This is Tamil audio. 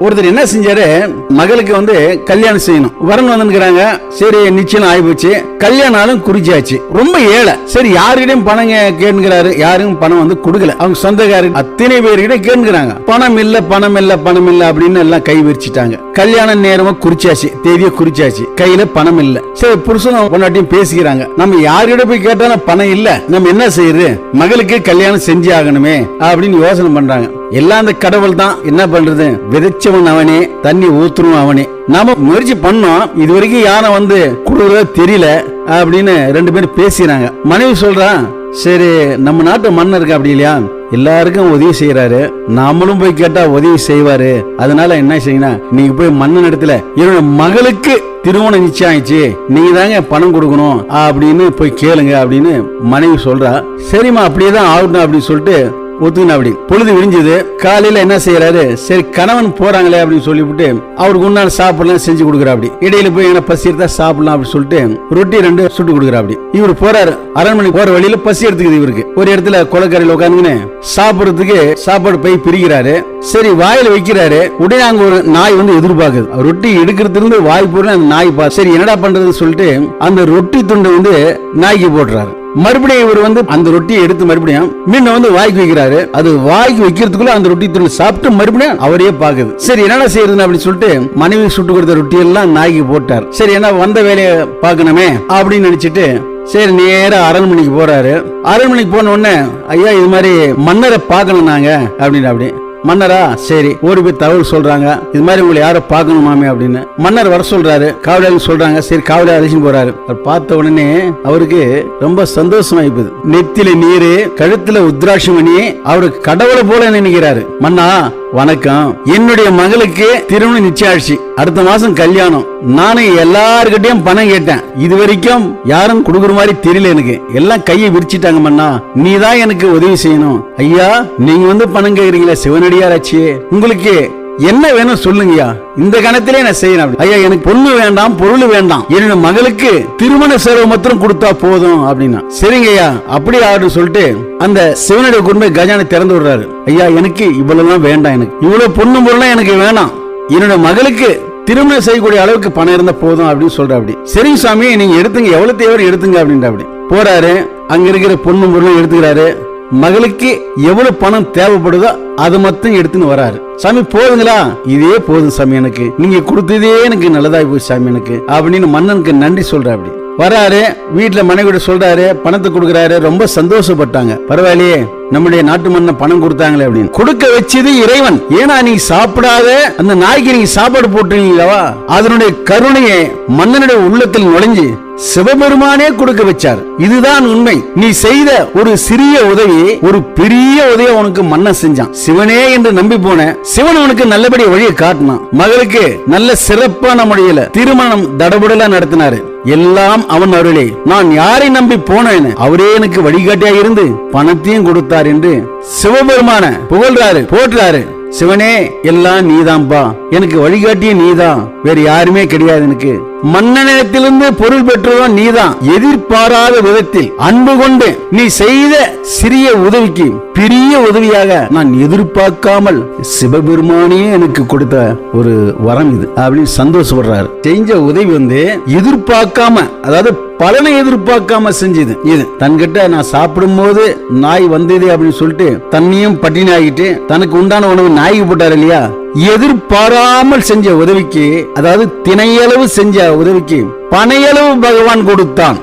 ஒருத்தர் என்ன செஞ்சாரு? மகளுக்கு வந்து கல்யாணம் செய்யணும். வரன் வந்துருக்காங்க சரி நிச்சயம் ஆயிப்போச்சு கல்யாணம் குறிச்சாச்சு ரொம்ப ஏழை. சரி யாருக்கிட்டையும் பணம் கேட்கிறாரு. யாரும் பணம் வந்து கொடுக்கல. அவங்க சொந்தக்காரர் அத்தனை பேர்கிட்ட கேட்கிறாங்க. பணம் இல்ல பணம் இல்ல பணம் இல்ல அப்படின்னு எல்லாம் கை விரிச்சிட்டாங்க. கல்யாண நேரமும் குறிச்சாச்சு தேதியை குறிச்சாச்சு. கையில பணம் இல்ல. சரி புருஷனும் பொண்டாட்டியும் பேசிக்கிறாங்க. நம்ம யார்கிட்ட போய் கேட்டாலும் பணம் இல்ல. நம்ம என்ன செய்யறது? மகளுக்கு கல்யாணம் செஞ்சு ஆகணுமே அப்படின்னு யோசனை பண்றாங்க. எல்லாம் அந்த கடவுள் தான். என்ன பண்றது? விதைச்சவன் அவனே தண்ணி ஊத்துறவன் அவனே. நாம முயற்சி பண்ணோம். இது வரைக்கும் யாரும் வந்து கொடுக்கறத தெரியல அப்படின்னு ரெண்டு பேரும் பேசிக்கிறாங்க. மனைவி சொல்றான் சரி நம்ம நாட்டு மன்னருக்கு அப்படி இல்லையா? எல்லாருக்கும் உதவி செய்யறாரு நாமளும் போய் கேட்டா உதவி செய்வாரு. அதனால என்ன செய்யணும் நீங்க போய் மன்னன் இடத்துல என்னோட மகளுக்கு திருமணம் நிச்சயம் ஆயிடுச்சு. நீங்க தாங்க பணம் கொடுக்கணும் அப்படின்னு போய் கேளுங்க அப்படின்னு மனைவி சொல்றா. சரிம்மா அப்படியே தான் ஆகட்டும் அப்படின்னு சொல்லிட்டு ஒத்துக்கின அப்படி. பொழுது விடிஞ்சது காலையில என்ன செய்யறாரு சரி கணவன் போறாங்களே அப்படின்னு சொல்லிவிட்டு அவருக்கு உன்னால சாப்பிடலாம் செஞ்சு கொடுக்குறா அப்படி. இடையில போய் என்ன பசி எடுத்தா சாப்பிடலாம் அப்படின்னு சொல்லிட்டு ரொட்டி ரெண்டு சுட்டு கொடுக்குறா அப்படி. இவர் போறாரு. அரண்மனை போற வழியில பசி எடுத்துக்குது இவருக்கு. ஒரு இடத்துல கொலக்கரையில் உட்காந்துன்னு சாப்பிடுறதுக்கு சாப்பாடு போய் பிரிக்கிறாரு. சரி வாயில வைக்கிறாரு. உடனே அங்க ஒரு நாய் வந்து எதிர்பார்க்குது. ரொட்டி எடுக்கிறதுல இருந்து வாய் போடுற அந்த நாய் பா சரி என்னடா பண்றதுன்னு சொல்லிட்டு அந்த ரொட்டி துண்டை வந்து நாய்க்கு போடுறாரு மறுபடியும் இவர் வந்து அந்த ரொட்டியை எடுத்து மறுபடியும் மீண்டும் வந்து வாய்க்கு வைக்கிறாரு. அது வாய்க்கு வைக்கிறதுக்குள்ள அந்த ரொட்டி திரும்ப சாப்பிட்டு மறுபடியும் அவரே பாக்குது சரி என்னடா செய்யறது அப்படின்னு சொல்லிட்டு மனைவி சுட்டு கொடுத்த ரொட்டி எல்லாம் நாய்க்கு போட்டார். சரி என்ன வந்த வேலையை பார்க்கணுமே அப்படின்னு நினைச்சிட்டு சரி நேரம் அரண்மனைக்கு போறாரு. அரண்மனைக்கு போன உடனே ஐயா இது மாதிரி மன்னரை பார்க்கணும் நாங்க அப்படின்னு அப்படி மன்னரா சரி ஓடி போய் தகவல் சொல்றாங்க. இது மாதிரி உங்களை யாரை பார்க்கணும் மாமி அப்படின்னு. மன்னர் வர சொல்றாரு. காவலாளி சொல்றாங்க. சரி காவலாளி அழைச்சிட்டு போறாரு. அவர் பார்த்த உடனே அவருக்கு ரொம்ப சந்தோஷம் போகுது. நெத்தில நீரு கழுத்துல உத்ராட்சமணி அவருக்கு கடவுளை போல நினைக்கிறாரு? மன்னா வணக்கம். என்னுடைய மகளுக்கு திருமணம் நிச்சயாச்சு. அடுத்த மாசம் கல்யாணம். நானும் எல்லாருக்கிட்டையும் பணம் கேட்டேன். இது வரைக்கும் யாரும் கொடுக்குற மாதிரி தெரியல எனக்கு. எல்லாம் கையை விரிச்சிட்டாங்க மன்னா. நீ தான் எனக்கு உதவி செய்யணும். ஐயா நீங்க வந்து பணம் கேக்குறீங்களா சிவனடியாராச்சியே உங்களுக்கு என்ன வேணும் சொல்லுங்கய்யா. இந்த கணத்திலே நான் செய்யணும் அப்படி. ஐயா எனக்கு பொண்ணு வேண்டாம் பொருள் வேண்டாம். என்னோட மகளுக்கு திருமண செலவு மாத்திரம் கொடுத்தா போதும் அப்படின்னா. சரிங்கய்யா அப்படி ஆர்டர் சொல்லிட்டு அந்த சிவனுடைய குடும்ப கஜானை திறந்து விடுறாரு. ஐயா எனக்கு இவ்வளவுலாம் வேண்டாம் எனக்கு. இவ்வளவு பொண்ணு பொருளாம் எனக்கு வேணாம். என்னோட மகளுக்கு திருமணம் செய்யக்கூடிய அளவுக்கு பணம் இருந்தா போதும் அப்படின்னு சொல்ற அப்படி சரிங்க சாமி நீங்க எடுத்துங்க. எவ்வளவு தேவை எடுத்துங்க அப்படின்ற அப்படி போறாரு அங்க இருக்கிற பொண்ணு பொருளும் எடுத்துக்கிறாரு. மகளுக்கு எவ்வளவு பணம் தேவைப்படுதோ அதை மட்டும் எடுத்துன்னு வராரு. சாமி போதுங்களா? இதே போதும் சாமி எனக்கு. நீங்க கொடுத்ததே எனக்கு நல்லதாய் போய் சாமி எனக்கு. அப்படின்னு மன்னனுக்கு நன்றி சொல்ற அப்படி. வராரு வீட்டுல மனைவிட சொல்றாரு பணத்தை கொடுக்கறாரு ரொம்ப சந்தோஷப்பட்டாங்க. பரவாயில்லையே நம்முடைய நாட்டு மன்னன் பணம் கொடுத்தாங்களே அப்படின்னு. கொடுக்க வச்சது இறைவன். ஏன்னா நீ சாப்பிடாத அந்த நாய்க்கு நீங்க சாப்பாடு போட்டுருக்கீங்களா அதனுடைய கருணையை மன்னனுடைய உள்ளத்தில் நுழைஞ்சு சிவபெருமானே கொடுக்க வச்சார். இதுதான் உண்மை. நீ செய்த ஒரு சிறிய உதவி ஒரு பெரிய உதவி உனக்கு மன்ன செஞ்சான். சிவனே என்று நம்பி போன சிவன் உனக்கு நல்லபடி வழியை காட்டினான். மகளுக்கு நல்ல சிறப்பான முறையில திருமணம் தடபுடலா நடத்தினாரு. எல்லாம் அவன் அருளே. நான் யாரை நம்பி போனேன் அவரே எனக்கு வழிகாட்டியா இருந்து பணத்தையும் கொடுத்தார் என்று சிவபெருமான புகழ்றாரு போற்றாரு சிவனே எல்லாம் நீதான்பா எனக்கு வழிகாட்டிய நீதான் வேற யாருமே கிடையாது எனக்கு. மன்னனிடத்திலிருந்து பொருள் பெற்றவன் நீதான் எதிர்பாராத விதத்தில் அன்பு கொண்டு நீ செய்த சிறிய உதவிக்கு பெரிய உதவியாக நான் எதிர்பார்க்காமல் சிவபெருமானே எனக்கு கொடுத்த ஒரு வரம் இது. அப்படின்னு சந்தோஷப்படுறாரு. செஞ்ச உதவி வந்து எதிர்பார்க்காம அதாவது பலனை எதிர்பார்க்காம செஞ்சது. இது தன்கிட்ட நான் சாப்பிடும் போது நாய் வந்தது அப்படின்னு சொல்லிட்டு தண்ணியும் பட்டினி ஆகிட்டு தனக்கு உண்டான உணவு நாய்க்கு போட்டார் இல்லையா? எதிர்பாராமல் செஞ்ச உதவிக்கு அதாவது திணையளவு செஞ்ச உதவிக்கு பனையளவு பகவான் கொடுத்தான்.